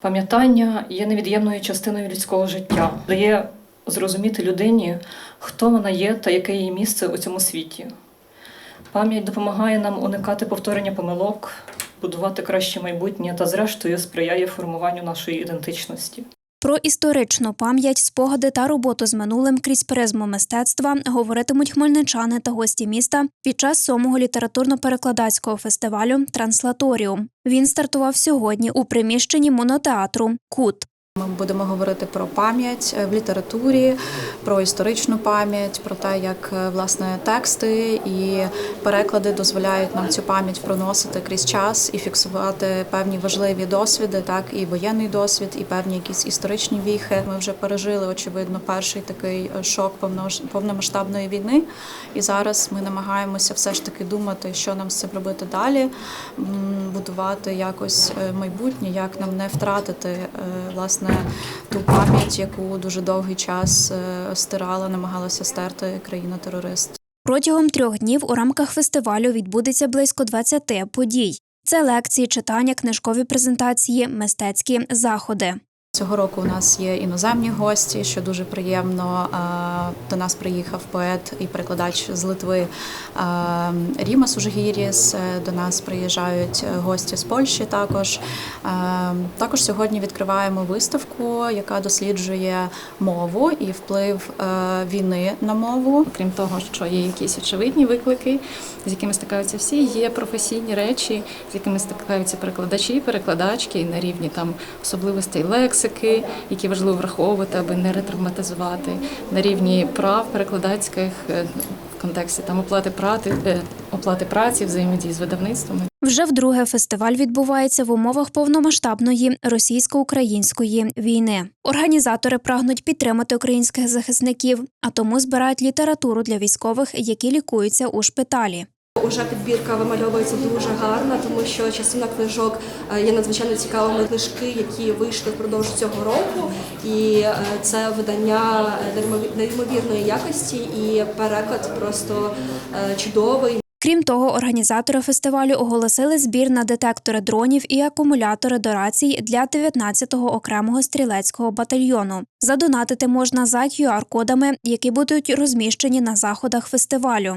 Пам'ятання є невід'ємною частиною людського життя, дає зрозуміти людині, хто вона є та яке її місце у цьому світі. Пам'ять допомагає нам уникати повторення помилок, будувати краще майбутнє та, зрештою, сприяє формуванню нашої ідентичності. Про історичну пам'ять, спогади та роботу з минулим крізь призму мистецтва говоритимуть хмельничани та гості міста під час сьомого літературно-перекладацького фестивалю Транслаторіум. Він стартував сьогодні у приміщенні монотеатру Кут. Ми будемо говорити про пам'ять е, в літературі, про історичну пам'ять, про те, як е, власне тексти і переклади дозволяють нам цю пам'ять проносити крізь час і фіксувати певні важливі досвіди, так і воєнний досвід, і певні якісь історичні віхи. Ми вже пережили очевидно перший такий е, шок повномасштабної війни. І зараз ми намагаємося все ж таки думати, що нам з цим робити далі, будувати якось майбутнє, як нам не втратити е, власне ту пам'ять, яку дуже довгий час е, стирала, намагалася стерти країна-терорист. Протягом трьох днів у рамках фестивалю відбудеться близько 20 подій. Це лекції, читання, книжкові презентації, мистецькі заходи. Цього року у нас є іноземні гості, що дуже приємно. До нас приїхав поет і перекладач з Литви а, Ріма Сужгіріс. Е, До нас приїжджають гості з Польщі також. Також сьогодні відкриваємо виставку, яка досліджує мову і вплив е, війни на мову. Крім того, що є якісь очевидні виклики, з якими стикаються всі, є професійні речі, з якими стикаються перекладачі, перекладачки на рівні там особливостей лексики, які важливо враховувати, аби не ретравматизувати, на рівні прав перекладацьких е, в контексті там оплати прати, е, оплати праці, взаємодії з видавництвами. Вже вдруге фестиваль відбувається в умовах повномасштабної російсько-української війни. Організатори прагнуть підтримати українських захисників, а тому збирають літературу для військових, які лікуються у шпиталі. Уже підбірка вимальовується дуже гарна, тому що частина книжок е, є надзвичайно цікавими. Книжки, які вийшли впродовж цього року, і е, це видання е, неймовірної якості, і переклад просто чудовий. Крім того, організатори фестивалю оголосили збір на детектори дронів і акумулятори до рацій для 19-го окремого стрілецького батальйону. Задонатити можна за QR-кодами, які будуть розміщені на заходах фестивалю.